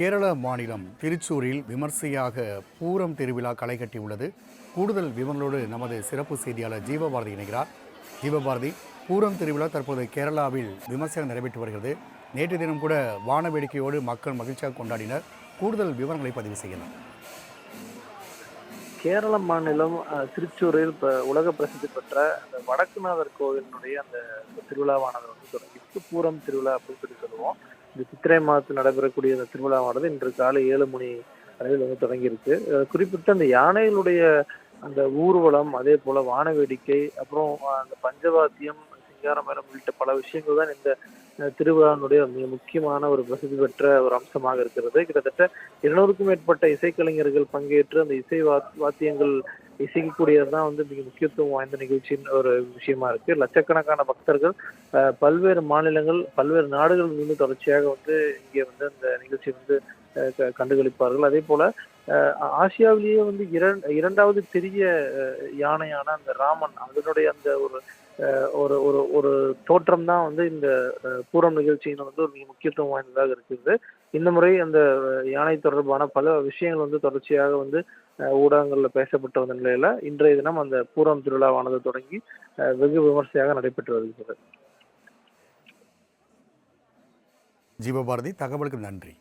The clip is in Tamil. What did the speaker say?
கேரள மாநிலம் திருச்சூரில் விமர்சையாக பூரம் திருவிழா களை கட்டியுள்ளது. கூடுதல் விவரங்களோடு நமது சிறப்பு செய்தியாளர் ஜீவபாரதி இணைகிறார். ஜீவபாரதி பூரம் திருவிழா தற்போது கேரளாவில் விமர்சையாக நடைபெற்று வருகிறது. நேற்று தினம் கூட வான வேடிக்கையோடு மக்கள் மகிழ்ச்சியாக கொண்டாடினர். கூடுதல் விவரங்களை பதிவு செய்யலாம். கேரள மாநிலம் திருச்சூரில் இப்போ உலக பிரசித்தி பெற்ற அந்த வடக்குநாதர் கோவிலினுடைய அந்த திருவிழாவானது வந்து தொடங்கியிருக்கு பூரம் திருவிழா அப்படின்னு சொல்லி சொல்லுவோம். இந்த சித்திரை மாதத்தில் நடைபெறக்கூடிய அந்த திருவிழாவானது இன்று காலை ஏழு மணி அளவில் வந்து தொடங்கியிருக்கு. குறிப்பிட்ட அந்த யானைகளுடைய அந்த ஊர்வலம் அதே போல வான வேடிக்கை அப்புறம் அந்த பஞ்சவாத்தியம் சிங்காரமேளம் உள்ளிட்ட பல விஷயங்கள் தான் இந்த திருவிழாவினுடைய மிக முக்கியமான ஒரு பிரசித்தி பெற்ற ஒரு அம்சமாக இருக்கிறது. கிட்டத்தட்ட இருநூறுக்கும் மேற்பட்ட இசைக்கலைஞர்கள் பங்கேற்று அந்த இசை வாத் வாத்தியங்கள் இசைக்கக்கூடியது தான் வந்து மிக முக்கியத்துவம் வாய்ந்த நிகழ்ச்சின்னு ஒரு விஷயமா இருக்கு. லட்சக்கணக்கான பக்தர்கள் அஹ், பல்வேறு மாநிலங்கள் பல்வேறு நாடுகளில் இருந்து தொடர்ச்சியாக வந்து இங்கே வந்து அந்த நிகழ்ச்சி வந்து அஹ், க- கண்டுகளிப்பார்கள். அதே போல ஆசியாவிலேயே வந்து இரண்டாவது பெரிய யானையான அந்த ராமன் அதனுடைய அந்த ஒரு ஒரு ஒரு ஒரு தோற்றம் தான் வந்து இந்த பூரம் நிகழ்ச்சியின் வந்து ஒரு மிக முக்கியத்துவம் வாய்ந்ததாக இருக்குது. இந்த முறை அந்த யானை தொடர்பான பல விஷயங்கள் வந்து தொடர்ச்சியாக வந்து ஊடகங்களில் பேசப்பட்டு வந்த நிலையில இன்றைய தினம் அந்த பூரம் திருவிழாவானது தொடங்கி வெகு விமர்சையாக நடைபெற்று வருகிறது. ஜீவபாரதி தகவலுக்கு நன்றி.